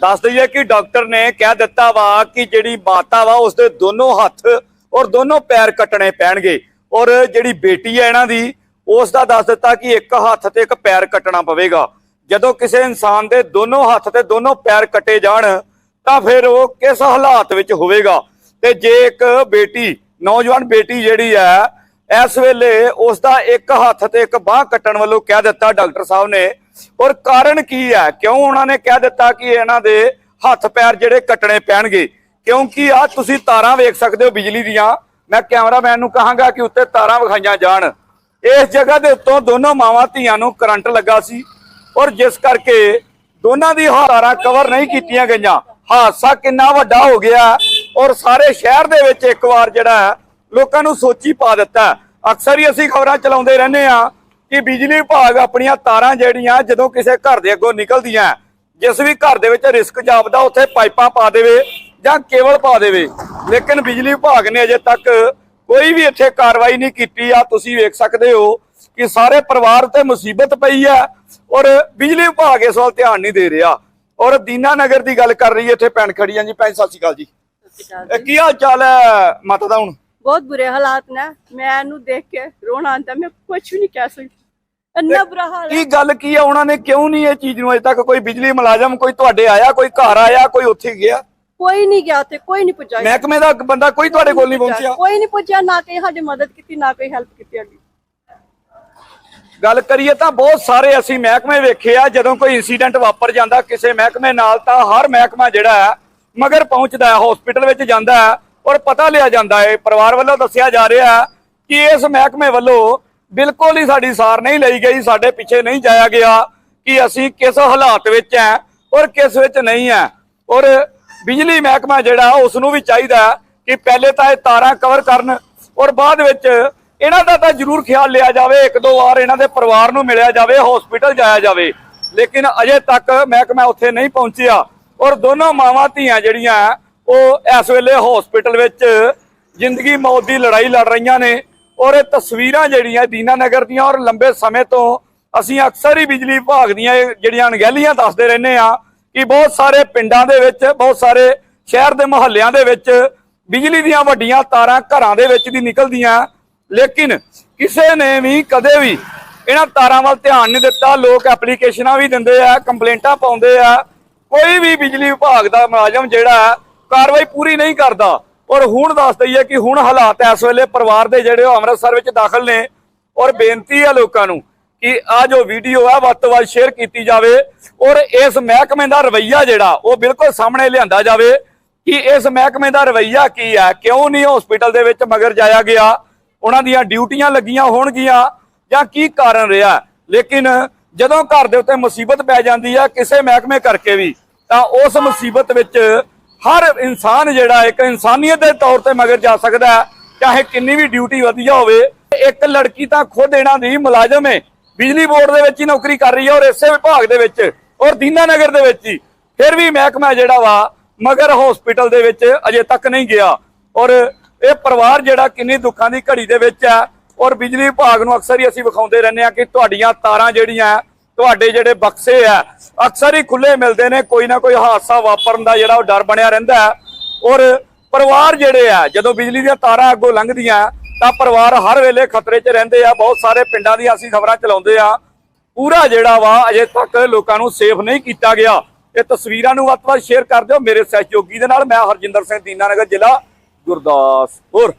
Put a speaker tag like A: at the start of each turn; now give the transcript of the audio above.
A: ਦੱਸ ਦਈਏ ਕਿ ਡਾਕਟਰ ਨੇ ਕਹਿ ਦਿੱਤਾ ਵਾ ਕਿ ਜਿਹੜੀ ਮਾਤਾ ਵਾ, ਉਸਦੇ ਦੋਨੋਂ ਹੱਥ ਔਰ ਦੋਨੋਂ ਪੈਰ ਕੱਟਣੇ ਪੈਣਗੇ। ਔਰ ਜਿਹੜੀ ਬੇਟੀ ਹੈ ਇਹਨਾਂ ਦੀ ਉਸ ਦਾ ਦੱਸ ਦਿੱਤਾ ਕਿ ਇੱਕ ਹੱਥ ਤੇ ਇੱਕ ਪੈਰ ਕੱਟਣਾ ਪਵੇਗਾ। ਜਦੋਂ ਕਿਸੇ ਇਨਸਾਨ ਦੇ ਦੋਨੋਂ ਹੱਥ ਤੇ ਦੋਨੋਂ ਪੈਰ ਕੱਟੇ ਜਾਣ, ਤਾਂ ਫਿਰ ਉਹ ਕਿਸ ਹਾਲਾਤ ਵਿੱਚ ਹੋਵੇਗਾ? ਤੇ ਜੇ ਇੱਕ ਬੇਟੀ, ਨੌਜਵਾਨ ਬੇਟੀ ਜਿਹੜੀ ਹੈ ਇਸ ਵੇਲੇ ਉਸ ਦਾ ਇੱਕ ਹੱਥ ਤੇ ਇੱਕ ਬਾਹ ਕੱਟਣ ਵੱਲੋਂ ਕਹਿ ਦਿੱਤਾ ਡਾਕਟਰ ਸਾਹਿਬ ਨੇ ਔਰ ਕਾਰਨ ਕੀ ਹੈ? ਕਿਉਂ ਉਹਨਾਂ ਨੇ ਕਹਿ ਦਿੱਤਾ ਕਿ ਇਹਨਾਂ ਦੇ ਹੱਥ ਪੈਰ ਜਿਹੜੇ ਕੱਟਣੇ ਪੈਣਗੇ? ਕਿਉਂਕਿ ਆ ਤੁਸੀਂ ਤਾਰਾਂ ਵੇਖ ਸਕਦੇ ਹੋ ਬਿਜਲੀ ਦੀਆਂ। ਮੈਂ ਕੈਮਰਾਮੈਨ ਨੂੰ ਕਹਾਂਗਾ ਕਿ ਉੱਤੇ ਤਾਰਾਂ ਵਿਖਾਈਆਂ ਜਾਣ। ਇਸ ਜਗ੍ਹਾ ਦੇ ਉੱਤੋਂ ਦੋਨੋਂ ਮਾਵਾਂ ਧੀਆਂ ਨੂੰ ਕਰੰਟ ਲੱਗਾ ਸੀ ਔਰ ਜਿਸ ਕਰਕੇ ਦੋਨਾਂ ਦੀ ਹਾਰਾਂ ਕਵਰ ਨਹੀਂ ਕੀਤੀਆਂ ਗਈਆਂ। ਹਾਦਸਾ ਕਿੰਨਾ ਵੱਡਾ ਹੋ ਗਿਆ ਔਰ ਸਾਰੇ ਸ਼ਹਿਰ ਦੇ ਵਿੱਚ ਇੱਕ ਵਾਰ ਜਿਹੜਾ ਹੈ, ਲੋਕਾਂ ਨੂੰ ਸੋਚੀ ਪਾ ਦਿੱਤਾ। ਅਕਸਰ ਹੀ ਅਸੀਂ ਖਬਰਾਂ ਚਲਾਉਂਦੇ ਰਹਿੰਦੇ ਆ ਕਿ ਬਿਜਲੀ ਵਿਭਾਗ ਆਪਣੀਆਂ ਤਾਰਾਂ ਜਿਹੜੀਆਂ ਜਦੋਂ ਕਿਸੇ ਘਰ ਦੇ ਅੱਗੋਂ ਨਿਕਲਦੀਆਂ ਜਿਸ ਵੀ ਘਰ ਦੇ ਵਿੱਚ ਰਿਸਕ ਜਾਪਦਾ ਉੱਥੇ ਪਾਈਪਾਂ ਪਾ ਦੇਵੇ ਜਾਂ ਕੇਬਲ ਪਾ ਦੇਵੇ। ਲੇਕਿਨ ਬਿਜਲੀ ਵਿਭਾਗ ਨੇ ਅਜੇ ਤੱਕ ਕੋਈ ਵੀ ਇੱਥੇ ਕਾਰਵਾਈ ਨਹੀਂ ਕੀਤੀ। ਆ ਤੁਸੀਂ ਵੇਖ ਸਕਦੇ ਹੋ ਕਿ ਸਾਰੇ ਪਰਿਵਾਰ ਤੇ ਮੁਸੀਬਤ ਪਈ ਆ ਔਰ ਬਿਜਲੀ ਵਿਭਾਗ ਇਸ ਵੱਲ ਧਿਆਨ ਨਹੀਂ ਦੇ ਰਿਹਾ। ਔਰ ਦੀਨਾ ਨਗਰ ਦੀ ਗੱਲ ਕਰ ਰਹੀ ਹੈ ਇੱਥੇ ਭੈਣ ਖੜੀ ਆ। ਜੀ ਭੈਣ ਸਤਿ ਸ਼੍ਰੀ ਅਕਾਲ ਜੀ। ਕੀ ਹਾਲ ਚਾਲ ਹੈ ਮਾਤਾ ਦਾ ਹੁਣ?
B: ਬਹੁਤ ਬੁਰੇ ਹਾਲਾਤ ਨੇ। ਮੈਂ ਇਹਨੂੰ ਦੇਖ ਕੇ ਰੋਣਾ ਆਂਦਾ ਮੈਂ ਕੁਝ ਵੀ ਨਹੀਂ ਕਹਿ ਸਕਦੀ। ਇੰਨਾ ਬੁਰਾ ਹਾਲ ਹੈ।
A: ਕੀ ਗੱਲ ਕੀ ਆ? ਉਹਨਾਂ ਨੇ ਕਿਉਂ ਨਹੀਂ ਇਹ ਚੀਜ਼ ਨੂੰ ਅਜੇ ਤੱਕ ਕੋਈ ਬਿਜਲੀ ਮੁਲਾਜ਼ਮ ਕੋਈ ਤੁਹਾਡੇ ਆਇਆ ਕੋਈ ਘਰ ਆਇਆ ਕੋਈ ਉੱਥੇ ਗਿਆ?
B: ਕੋਈ ਨਹੀਂ ਗਿਆ ਤੇ ਕੋਈ ਨਹੀਂ ਪੁੱਜਾ
A: ਮਹਿਕਮੇ ਦਾ ਬੰਦਾ ਕੋਈ ਤੁਹਾਡੇ ਕੋਲ ਨਹੀਂ ਪਹੁੰਚਿਆ?
B: ਕੋਈ ਨਹੀਂ ਪੁੱਜਿਆ ਨਾ ਕੋਈ ਸਾਡੀ ਮਦਦ ਕੀਤੀ ਨਾ ਕੋਈ ਹੈਲਪ ਕੀਤੀ ਸਾਡੀ
A: ਗੱਲ ਕਰੀਏ ਤਾਂ ਬਹੁਤ ਸਾਰੇ ਅਸੀਂ ਮਹਿਕਮੇ ਵੇਖੇ ਆ ਜਦੋਂ ਕੋਈ ਇਨਸੀਡੈਂਟ ਵਾਪਰ ਜਾਂਦਾ ਕਿਸੇ ਮਹਿਕਮੇ ਨਾਲ ਤਾਂ ਹਰ ਮਹਿਕਮਾ ਜਿਹੜਾ ਹੈ ਮਗਰ ਪਹੁੰਚਦਾ ਹੈ ਹਸਪੀਟਲ ਵਿੱਚ ਜਾਂਦਾ ਹੈ। ਔਰ ਪਤਾ ਲਿਆ ਜਾਂਦਾ ਹੈ, ਪਰਿਵਾਰ ਵੱਲੋਂ ਦੱਸਿਆ ਜਾ ਰਿਹਾ ਕਿ ਇਸ ਮਹਿਕਮੇ ਵੱਲੋਂ ਬਿਲਕੁਲ ਹੀ ਸਾਡੀ ਸਾਰ ਨਹੀਂ ਲਈ ਗਈ, ਸਾਡੇ ਪਿੱਛੇ ਨਹੀਂ ਜਾਇਆ ਗਿਆ ਕਿ ਅਸੀਂ ਕਿਸ ਹਾਲਾਤ ਵਿੱਚ ਹੈ ਔਰ ਕਿਸ ਵਿੱਚ ਨਹੀਂ ਹੈ। ਔਰ ਬਿਜਲੀ ਮਹਿਕਮਾ ਜਿਹੜਾ, ਉਸ ਨੂੰ ਵੀ ਚਾਹੀਦਾ ਕਿ ਪਹਿਲੇ ਤਾਂ ਇਹ ਤਾਰਾਂ ਕਵਰ ਕਰਨ ਔਰ ਬਾਅਦ ਵਿੱਚ ਇਹਨਾਂ ਦਾ ਤਾਂ ਜ਼ਰੂਰ ਖਿਆਲ ਲਿਆ ਜਾਵੇ, ਇੱਕ ਦੋ ਵਾਰ ਇਹਨਾਂ ਦੇ ਪਰਿਵਾਰ ਨੂੰ ਮਿਲਿਆ ਜਾਵੇ ਹਸਪੀਟਲ ਜਾਇਆ ਜਾਵੇ। ਲੇਕਿਨ ਅਜੇ ਤੱਕ ਮਹਿਕਮਾ ਉੱਥੇ ਨਹੀਂ ਪਹੁੰਚਿਆ ਔਰ ਦੋਨੋਂ ਮਾਵਾਂ ਧੀਆਂ ਜਿਹੜੀਆਂ ਉਹ ਇਸ ਵੇਲੇ ਹਸਪੀਟਲ ਵਿੱਚ ਜ਼ਿੰਦਗੀ ਮੌਤ ਦੀ ਲੜਾਈ ਲੜ ਰਹੀਆਂ ਨੇ ਔਰ ਇਹ ਤਸਵੀਰਾਂ ਜਿਹੜੀਆਂ ਦੀਨਾ ਨਗਰ ਦੀਆਂ ਔਰ ਲੰਬੇ ਸਮੇਂ ਤੋਂ ਅਸੀਂ ਅਕਸਰ ਹੀ ਬਿਜਲੀ ਵਿਭਾਗ ਦੀਆਂ ਇਹ ਜਿਹੜੀਆਂ ਅਣਗਹਿਲੀਆਂ ਦੱਸਦੇ ਰਹਿੰਦੇ ਆ ਕਿ ਬਹੁਤ ਸਾਰੇ ਪਿੰਡਾਂ ਦੇ ਵਿੱਚ, ਬਹੁਤ ਸਾਰੇ ਸ਼ਹਿਰ ਦੇ ਮੁਹੱਲਿਆਂ ਦੇ ਵਿੱਚ ਬਿਜਲੀ ਦੀਆਂ ਵੱਡੀਆਂ ਤਾਰਾਂ ਘਰਾਂ ਦੇ ਵਿੱਚ ਦੀ ਨਿਕਲਦੀਆਂ। ਲੇਕਿਨ ਕਿਸੇ ਨੇ ਵੀ ਕਦੇ ਵੀ ਇਹਨਾਂ ਤਾਰਾਂ ਵੱਲ ਧਿਆਨ ਨਹੀਂ ਦਿੱਤਾ। ਲੋਕ ਐਪਲੀਕੇਸ਼ਨਾਂ ਵੀ ਦਿੰਦੇ ਆ ਕੰਪਲੇਂਟਾਂ ਪਾਉਂਦੇ ਆ। ਕੋਈ ਵੀ ਬਿਜਲੀ ਵਿਭਾਗ ਦਾ ਮੁਲਾਜ਼ਮ ਜਿਹੜਾ ਕਾਰਵਾਈ ਪੂਰੀ ਨਹੀਂ ਕਰਦਾ। ਔਰ ਹੁਣ ਦੱਸ ਦਈਏ ਕਿ ਹੁਣ ਹਾਲਾਤ ਇਸ ਵੇਲੇ ਪਰਿਵਾਰ ਦੇ ਜਿਹੜੇ ਉਹ ਅੰਮ੍ਰਿਤਸਰ ਵਿੱਚ ਦਾਖਲ ਨੇ। ਔਰ ਬੇਨਤੀ ਹੈ ਲੋਕਾਂ ਨੂੰ ਕਿ ਆ ਜੋ ਵੀਡੀਓ ਹੈ ਵੱਧ ਤੋਂ ਵੱਧ ਸ਼ੇਅਰ ਕੀਤੀ ਜਾਵੇ। ਔਰ ਇਸ ਮਹਿਕਮੇ ਦਾ ਰਵੱਈਆ ਜਿਹੜਾ, ਉਹ ਬਿਲਕੁਲ ਸਾਹਮਣੇ ਲਿਆਂਦਾ ਜਾਵੇ ਕਿ ਇਸ ਮਹਿਕਮੇ ਦਾ ਰਵੱਈਆ ਕੀ ਹੈ ਕਿਉਂ ਨਹੀਂ ਹਸਪੀਟਲ ਦੇ ਵਿੱਚ ਮਗਰ ਜਾਇਆ ਗਿਆ? ਉਹਨਾਂ ਦੀਆਂ ਡਿਊਟੀਆਂ ਲੱਗੀਆਂ ਹੋਣਗੀਆਂ ਜਾਂ ਕੀ ਕਾਰਨ ਰਿਹਾ? ਲੇਕਿਨ ਜਦੋਂ ਘਰ ਦੇ ਉੱਤੇ ਮੁਸੀਬਤ ਪੈ ਜਾਂਦੀ ਹੈ ਕਿਸੇ ਮਹਿਕਮੇ ਕਰਕੇ ਵੀ, ਤਾਂ ਉਸ ਮੁਸੀਬਤ ਵਿੱਚ ਹਰ ਇਨਸਾਨ ਜਿਹੜਾ ਇੱਕ ਇਨਸਾਨੀਅਤ ਦੇ ਤੌਰ ਤੇ ਮਗਰ ਜਾ ਸਕਦਾ ਹੈ, ਚਾਹੇ ਕਿੰਨੀ ਵੀ ਡਿਊਟੀ ਵਧੀਆ ਹੋਵੇ, ਇੱਕ ਲੜਕੀ ਤਾਂ ਖੁਦ ਇਹਨਾਂ ਦੀ ਮੁਲਾਜ਼ਮ ਹੈ ਬਿਜਲੀ ਬੋਰਡ ਦੇ ਵਿੱਚ ਹੀ ਨੌਕਰੀ ਕਰ ਰਹੀ ਹੈ ਔਰ ਇਸੇ ਵਿਭਾਗ ਦੇ ਵਿੱਚ, ਔਰ ਦੀਨਾ ਨਗਰ ਦੇ ਵਿੱਚ ਹੀ। ਫਿਰ ਵੀ ਮਹਿਕਮਾ ਜਿਹੜਾ ਵਾ, ਮਗਰ ਹਸਪੀਟਲ ਦੇ ਵਿੱਚ ਅਜੇ ਤੱਕ ਨਹੀਂ ਗਿਆ। ਔਰ ਇਹ ਪਰਿਵਾਰ ਜਿਹੜਾ ਕਿੰਨੀ ਦੁੱਖਾਂ ਦੀ ਘੜੀ ਦੇ ਵਿੱਚ ਹੈ, ਔਰ ਬਿਜਲੀ ਵਿਭਾਗ ਨੂੰ ਅਕਸਰ ਹੀ ਅਸੀਂ ਵਿਖਾਉਂਦੇ ਰਹਿੰਦੇ ਆ ਕਿ ਤੁਹਾਡੀਆਂ ਤਾਰਾਂ ਜਿਹੜੀਆਂ, ਤੁਹਾਡੇ ਜਿਹੜੇ ਬਕਸੇ ਆ ਅਕਸਰ ਹੀ ਖੁੱਲੇ ਮਿਲਦੇ ਨੇ, ਕੋਈ ਨਾ ਕੋਈ ਹਾਦਸਾ ਵਾਪਰਨ ਦਾ ਜਿਹੜਾ ਉਹ ਡਰ ਬਣਿਆ ਰਹਿੰਦਾ ਹੈ। ਔਰ ਪਰਿਵਾਰ ਜਿਹੜੇ ਆ, ਜਦੋਂ ਬਿਜਲੀ ਦੀਆਂ ਤਾਰਾਂ ਅੱਗੋਂ ਲੰਘਦੀਆਂ, ਤਾਂ ਪਰਿਵਾਰ ਹਰ ਵੇਲੇ ਖਤਰੇ 'ਚ ਰਹਿੰਦੇ ਆ। ਬਹੁਤ ਸਾਰੇ ਪਿੰਡਾਂ ਦੀਆਂ ਅਸੀਂ ਖਬਰਾਂ ਚਲਾਉਂਦੇ ਆ। ਪੂਰਾ ਜਿਹੜਾ ਵਾ, ਅਜੇ ਤੱਕ ਲੋਕਾਂ ਨੂੰ ਸੇਫ ਨਹੀਂ ਕੀਤਾ ਗਿਆ। ਇਹ ਤਸਵੀਰਾਂ ਨੂੰ ਵੱਧ ਤੋਂ ਵੱਧ ਸ਼ੇਅਰ ਕਰ ਦਿਓ। ਮੇਰੇ ਸਹਿਯੋਗੀ ਦੇ ਨਾਲ ਮੈਂ ਹਰਜਿੰਦਰ ਸਿੰਘ, ਦੀਨਾਨਗਰ ਜ਼ਿਲ੍ਹਾ, ਗੁਰਦਾਸਪੁਰ।